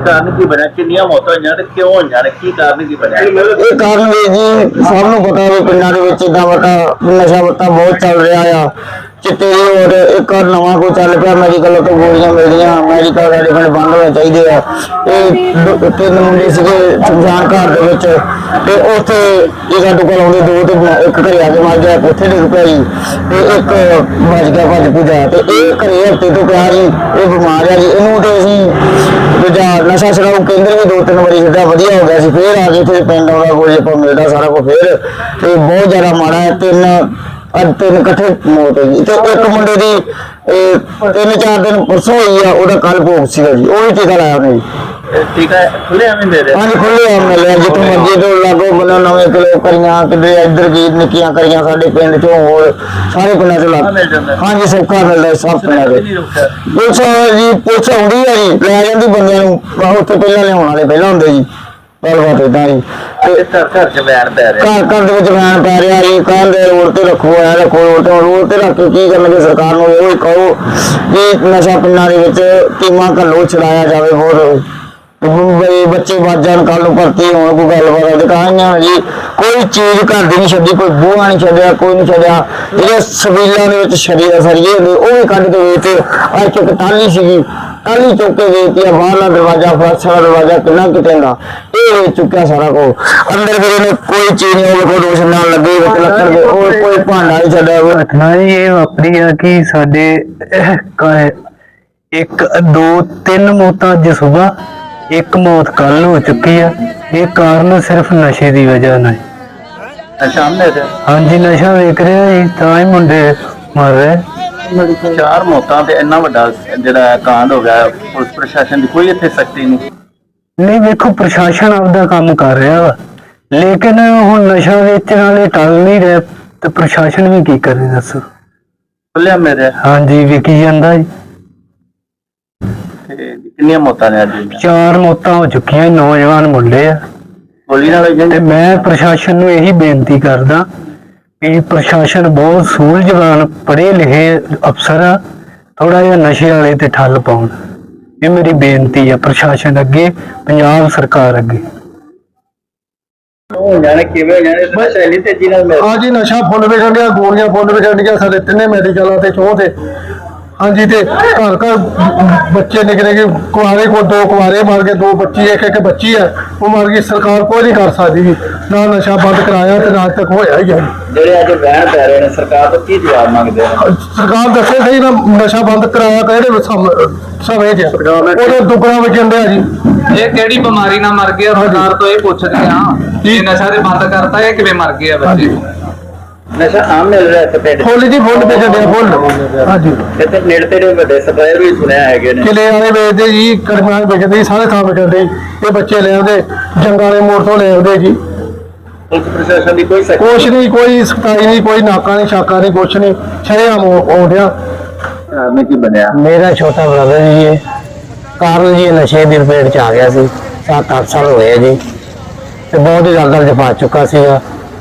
ਕੀ ਕਾਰਨ ਕੀ ਬਣਿਆ? ਕਿੰਨੀਆਂ ਮੌਤਾਂ ਹੋਈਆਂ ਤੇ ਕਿਉਂ ਹੋਈਆਂ ਨੇ? ਕੀ ਕਾਰਨ ਕੀ ਬਣਿਆ? ਇਹ ਕਾਰਨ ਵੀ ਜੀ ਸਭ ਨੂੰ ਪਤਾ ਵੀ ਪਿੰਡਾਂ ਦੇ ਵਿੱਚ ਇਦਾਂ ਵਟਾ ਨਸ਼ਾ ਵਟਾ ਬਹੁਤ ਚੱਲ ਰਿਹਾ ਆ। ਚਿੱਟੇ ਦੀ ਔਰ ਇੱਕ ਹੋਰ ਨਵਾਂ ਕੋਈ ਚੱਲ ਪਿਆ ਮੈਡੀਕਲ ਤੋਂ ਗੋਲੀਆਂ ਮਿਲਦੀਆਂ ਮੈਡੀਕਲ ਸਾਡੇ ਬੰਦ ਹੋਣੇ ਚਾਹੀਦੇ ਆ। ਇਹ ਦੋ- ਤਿੰਨ ਮੁੰਡੇ ਸੀਗੇ ਸ਼ਮਸ਼ਾਨ ਘਾਟ ਦੇ ਵਿੱਚ ਤੇ ਉੱਥੇ ਇਹ ਸਾਡੇ ਕੋਲ ਆਉਂਦੇ ਦੋ ਤੇ ਮ- ਇੱਕ ਘਰੇ ਆ ਕੇ ਮਰ ਗਿਆ ਉੱਥੇ ਡਿੱਗ ਪਿਆ ਜੀ ਤੇ ਇੱਕ ਬਚ ਗਿਆ ਭੱਜ ਭੁਜਾ ਤੇ ਇਹ ਘਰੇ ਹਫ਼ਤੇ ਤੋਂ ਪਿਆ ਜੀ, ਇਹ ਬਿਮਾਰ ਆ ਜੀ, ਇਹਨੂੰ ਤੇ ਅਸੀਂ ਦੂਜਾ ਨਸ਼ਾ ਛਡਾਊ ਕੇਂਦਰ ਵੀ ਦੋ ਤਿੰਨ ਵਾਰੀ ਸਿੱਧਾ ਵਧੀਆ ਹੋ ਗਿਆ ਸੀ ਫੇਰ ਆ ਕੇ ਇੱਥੇ ਪਿੰਡ ਆਉਂਦਾ ਕੋਈ ਆਪਾਂ ਮਿਲਦਾ ਸਾਰਾ ਕੁਝ ਫੇਰ। ਤੇ ਬਹੁਤ ਜ਼ਿਆਦਾ ਮਾੜਾ ਹੈ ਤਿੰਨ ਅੱਜ ਤਿੰਨ ਇਕੱਠੇ ਮੌਤ ਹੋ ਗਈ। ਤੇ ਇੱਕ ਮੁੰਡੇ ਦੀ ਇਹ, ਤਿੰਨ ਚਾਰ ਦਿਨ ਪਰਸੋਂ ਹੋਈ ਆ ਉਹਦਾ ਕੱਲ ਭੋਗ ਸੀਗਾ ਜੀ ਉਹ ਵੀ ਟੀਕਾ ਲਾਇਆ ਉਹਨੇ ਜੀ। ਠੀਕ ਹੈ ਖੁੱਲੇ ਐਵੇਂ ਦੇ ਰਹੇ ਹਾਂਜੀ ਖੁੱਲੇ ਆ ਮਿਲਿਆ ਜਿੱਥੋਂ ਮਰਜ਼ੀ ਤੋਂ ਲਾਗੋ ਬਣਾ ਨਵੇਂ ਕਿਲੋ ਕਰੀਆਂ ਕਿਤੇ ਇੱਧਰ ਕੀ ਨਿੱਕੀਆਂ ਕਰੀਆਂ ਸਾਡੇ ਪਿੰਡ ਚੋਂ ਹੋਰ ਸਾਰੇ ਪਿੰਡਾਂ ਚੋਂ ਲੱਗ। ਹੈ। ਹਾਂਜੀ ਸੌਖਾ ਮਿਲਦਾ ਹੈ ਸਭ ਪਿੰਡਾਂ ਦੇ। ਪੁਲਿਸ ਜੀ ਪੁਲਿਸ ਆਉਂਦੀ ਹੈ ਜੀ ਲੈ ਜਾਂਦੀ ਬੰਦਿਆਂ ਨੂੰ। ਉੱਥੇ ਪਹਿਲਾਂ ਲਿਆਉਣ ਵਾਲੇ ਪਹਿਲਾਂ ਹੁੰਦੇ ਜੀ। ਗੱਲਬਾਤ ਇਦਾਂ ਜੀ। ਤੇ ਘਰ ਘਰ ਚ ਪੈ ਰਿਹਾ। ਘਰ ਘਰ ਦੇ ਵਿੱਚ ਵੈਨ ਪੈ ਰਿਹਾ ਜੀ ਕਹਿੰਦੇ ਰੋਡ ਤੇ ਰੱਖੋ ਐ ਰੱਖੋ ਰੋਡ ਤੇ ਰੋਡ ਤੇ ਰੱਖ ਕੇ ਕੀ ਕਰਨਗੇ ਸਰਕਾਰ ਨੂੰ ਇਹੋ ਹੀ ਕਹੋ ਕਿ ਨਸ਼ਾ ਪਿੰਡਾਂ ਦੇ ਵਿੱਚ ਟੀਮਾਂ ਘੱਲੋ ਛਡਾਇਆ ਜਾਵੇ ਹੋਰ ਬਈ ਬੱਚੇ ਵੱਜ ਜਾਣ ਕੱਲ ਨੂੰ ਭਰਤੀ ਹੋਣ, ਕੋਈ ਗੱਲਬਾਤ ਦੇ ਜੀ, ਕੋਈ ਚੀਜ਼ ਘਰ ਦੀ ਨਹੀਂ ਛੱਡੀ, ਕੋਈ ਬੂਹਾ ਨਹੀਂ ਛੱਡਿਆ, ਕੋਈ ਨਹੀਂ ਛੱਡਿਆ। ਜਿਹੜੇ ਸਬੀਲਾਂ ਦੇ ਵਿੱਚ ਛੜੀਆਂ ਸਰੀਏ ਹੁੰਦੇ ਉਹ ਵੀ ਕੱਢ ਕੇ ਵੇਚੇ ਅੱਜ ਇੱਕ ਟਾਲੀ ਸੀਗੀ ਟਾਲੀ ਚੁੱਕ ਕੇ ਵੇਚੀ ਆ ਬਾਹਰਲਾ ਦਰਵਾਜ਼ਾ, ਫਰਸ਼ ਦਰਵਾਜ਼ਾ, ਕਿੰਨਾ ਕਿਤੇਗਾ ਇਹ ਵੇਚ ਚੁੱਕਿਆ ਸਾਰਾ ਕੋ ਅੰਦਰ ਫਿਰ ਇਹਨੇ ਕੋਈ ਚੀਜ਼ ਨਹੀਂ, ਉਹਦੇ ਕੋਲ ਰੋਸ਼ਨ ਨਾਲ ਲੱਗੇ ਵਿੱਚ ਲੱਕੜ ਦੇ, ਉਹ ਕੋਈ ਭਾਂਡਾ ਨਹੀਂ ਛੱਡਿਆ ਕੋਈ ਘਟਨਾ ਇਹ ਵਾਪਰੀ ਆ ਕਿ ਸਾਡੇ ਇੱਕ, ਦੋ, ਤਿੰਨ ਮੌਤਾਂ ਅੱਜ ਸਵੇਰ। ਇੱਕ ਮੌਤ ਕੱਲ ਹੋ ਚੁੱਕੀ ਆ। ਇਹ ਕਾਰਨ ਸਿਰਫ ਨਸ਼ੇ ਦੀ ਵਜ੍ਹਾ ਨਾਲ। ਸ਼ਾਮ ਨੇ ਤੇ ਹਾਂਜੀ ਨਸ਼ਾ ਵੇਖ ਰਿਹਾ ਜੀ ਤਾਂ ਹੀ ਮੁੰਡੇ ਮਰ ਰਹੇ। ਚਾਰ ਮੌਤਾਂ ਤੇ ਇੰਨਾ ਵੱਡਾ ਜਿਹੜਾ ਕਾਂਡ ਹੋ ਗਿਆ ਪੁਲਿਸ ਪ੍ਰਸ਼ਾਸਨ ਦੀ ਕੋਈ ਇੱਥੇ ਸਖਤੀ ਨਹੀਂ। ਨਹੀਂ ਵੇਖੋ ਪ੍ਰਸ਼ਾਸਨ ਆਪਦਾ ਕੰਮ ਕਰ ਰਿਹਾ ਵਾ। ਲੇਕਿਨ ਹੁਣ ਨਸ਼ਾ ਵੇਚਣ ਵਾਲੇ ਟਲ ਨਹੀਂ ਰਹੇ ਤੇ ਪ੍ਰਸ਼ਾਸਨ ਵੀ ਕੀ ਕਰੇ ਦੱਸੋ? ਖੁੱਲਿਆ ਮੇਰੇ ਹਾਂਜੀ ਵਿਕੀ ਜਾਂਦਾ ਜੀ। ਤੇ ਕਿੰਨੀਆਂ ਮੌਤਾਂ ਨੇ ਅੱਜ? ਹੋਈਆਂ? ਚਾਰ ਮੌਤਾਂ ਹੋ ਚੁੱਕੀਆਂ ਜੀ, ਨੌਜਵਾਨ ਮੁੰਡੇ ਆ। ਗੋਲੀ ਨਾਲ ਹੋਈਆਂ ਤੇ ਮੈਂ ਪ੍ਰਸ਼ਾਸਨ ਨੂੰ ਇਹੀ ਬੇਨਤੀ ਕਰਦਾ ਕਿ ਪ੍ਰਸ਼ਾਸਨ ਬਹੁਤ ਸੂਝਵਾਨ ਪੜ੍ਹੇ ਲਿਖੇ ਅਫਸਰ ਆ ਥੋੜਾ ਜਿਹਾ ਨਸ਼ੇ ਵਾਲੇ ਤੇ ਠੱਲ ਪਾਉਣ। ਇਹ ਮੇਰੀ ਬੇਨਤੀ ਆ ਪ੍ਰਸ਼ਾਸਨ ਅੱਗੇ ਪੰਜਾਬ ਸਰਕਾਰ ਅੱਗੇ। ਹੋ ਜਾਣੇ ਕਿਵੇਂ ਹੋ ਜਾਣੇ? ਬਸ ਸ਼ੈਲੀ ਤੇਜ਼ੀ ਨਾਲ ਮਿਲ ਹਾਂਜੀ ਨਸ਼ਾ ਫੁੱਲ ਵਿਕਣ ਡਿਆ ਗੋਲੀਆਂ ਫੁੱਲ ਵਿਕਣ ਡੀਆਂ ਸਾਡੇ ਤਿੰਨੇ ਮੈਡੀਕਲਾਂ ਤੇ ਚੋਂ ਤੇ। ਹਾਂਜੀ ਤੇ ਘਰ ਘਰ ਬੱਚੇ ਨਿੱਕੇ ਨਿੱਕੇ ਕੁਆਰੇ ਕੋ ਦੋ ਕੁਆਰੇ ਮਾਰ ਕੇ ਦੋ ਬੱਚੀ ਇੱਕ ਇੱਕ ਬੱਚੀ ਆ ਉਹ ਮਾਰ ਗਈ ਸਰਕਾਰ ਕੋਈ ਨਹੀਂ ਕਰ ਸਕਦੀ ਜੀ। ਨਾ ਨਸ਼ਾ ਬੰਦ ਕਰਾਇਆ ਤੇ ਨਾ ਤੱਕ ਹੋਇਆ ਹੀ ਹੈ ਜਿਹੜੇ ਅੱਜ ਵੈਣ ਪੈ ਰਹੇ ਨੇ ਸਰਕਾਰ ਤੋਂ ਕੀ ਜਵਾਬ ਮੰਗਦੇ ਨੇ? ਸਰਕਾਰ ਦੱਸੇ ਸਹੀ ਨਾ ਨਸ਼ਾ ਬੰਦ ਕਰਾਇਆ ਕਿਹੜੇ ਸਮੇਂ 'ਚ ਉਹਦੇ ਦੁੱਗਣਾ ਡਿਆ ਜੀ। ਇਹ ਕਿਹੜੀ ਬਿਮਾਰੀ ਨਾਲ ਮਰ ਗਿਆ ਸਰਕਾਰ ਤੋਂ ਇਹ ਪੁੱਛਦੇ ਆ ਇਹ ਨਸ਼ਾ ਤੇ ਬੰਦ ਕਰਤਾ ਇਹ ਕਿਵੇਂ ਮਰ ਗਿਆ ਬੱਚੇ? ਨਸ਼ਾ ਆਮ ਮਿਲ ਰਿਹਾ 'ਚ। ਫੁੱਲ ਜੀ ਫੁੱਲ ਵਿਕਣ ਡਿਆ ਫੁੱਲ। ਹਾਂਜੀ। ਇੱਥੇ ਨੇੜੇ ਤੇੜੇ ਵੱਡੇ ਸਪਲਾਇਰ ਵੀ ਸੁਣਿਆ ਹੈਗੇ ਨੇ। ਕਿਲੇ ਵਾਲੇ ਵੇਚਦੇ ਜੀ ਕੜਮਾਂ ਵਿਕਦੇ ਜੀ ਸਾਰੇ ਥਾਂ ਵਿਕਦੇ ਇਹ ਬੱਚੇ ਲੈ ਆਉਂਦੇ ਜੰਗਾਂ ਵਾਲੇ ਮੋੜ ਤੋਂ ਲੈ ਆਉਂਦੇ ਜੀ। ਪੁਲਿਸ ਪ੍ਰਸ਼ਾਸਨ ਦੀ ਕੋਈ ਸਖਤੀ ਕੁਛ ਨਹੀਂ ਕੋਈ ਸਖਤਾਈ ਨਹੀਂ ਕੋਈ ਨਾਕਾ ਨਹੀਂ ਛਾਕਾ ਨਹੀਂ ਕੁਛ ਨਹੀਂ। ਸ਼ਰੇਆਮ ਆਉਂਦਿਆ ਕਾਰਨ ਕੀ ਬਣਿਆ? ਮੇਰਾ ਛੋਟਾ ਬ੍ਰਦਰ ਜੀ ਇਹ। ਕਾਰਨ ਜੀ ਇਹ ਨਸ਼ੇ ਦੀ ਲਪੇਟ ਚ ਆ ਗਿਆ ਸੀ। 7-8 ਸਾਲ ਹੋਏ ਆ ਜੀ। ਤੇ ਬਹੁਤ ਹੀ ਜ਼ਿਆਦਾ ਜਫਾ ਚੁੱਕਾ ਸੀਗਾ।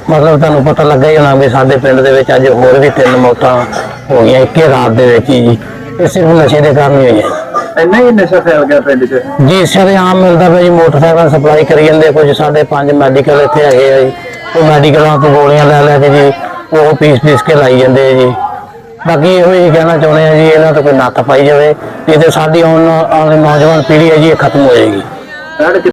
ਮਤਲਬ ਤੁਹਾਨੂੰ ਪਤਾ ਲੱਗਾ ਹੀ ਹੋਣਾ ਵੀ ਸਾਡੇ ਪਿੰਡ ਦੇ ਵਿੱਚ ਅੱਜ ਹੋਰ ਵੀ ਤਿੰਨ ਮੌਤਾਂ ਹੋ ਗਈਆਂ ਇੱਕੇ ਰਾਤ ਦੇ ਵਿੱਚ ਹੀ ਜੀ। ਇਹ ਸਿਰਫ ਨਸ਼ੇ ਦੇ ਕਾਰਨ ਹੀ ਹੋਈਆਂ ਇੰਨਾ ਹੀ ਨਸ਼ਾ ਫੈਲ ਗਿਆ ਪਿੰਡ 'ਚ? ਜੀ ਸ਼ਰੇਆਮ ਮਿਲਦਾ ਪਿਆ ਜੀ ਮੋਟਰਸਾਈਕਲ ਸਪਲਾਈ ਕਰੀ ਜਾਂਦੇ ਕੁਝ ਸਾਡੇ ਪੰਜ ਮੈਡੀਕਲ ਇੱਥੇ ਹੈਗੇ ਆ ਜੀ। ਉਹ ਮੈਡੀਕਲਾਂ ਤੋਂ ਗੋਲੀਆਂ ਲੈ ਲੈ ਕੇ ਜੀ ਉਹ ਪੀਸ ਪੀਸ ਕੇ ਲਾਈ ਜਾਂਦੇ ਆ ਜੀ। ਬਾਕੀ ਇਹੋ ਹੀ ਕਹਿਣਾ ਚਾਹੁੰਦੇ ਆ ਜੀ ਇਹਨਾਂ ਤੋਂ ਕੋਈ ਨੱਥ ਪਾਈ ਜਾਵੇ ਨਹੀਂ ਤੇ ਸਾਡੀ ਆਉਣ ਆਉਣ ਵਾਲੀ ਨੌਜਵਾਨ ਪੀੜ੍ਹੀ ਹੈ ਜੀ ਇਹ ਖਤਮ ਹੋ ਜਾਏਗੀ।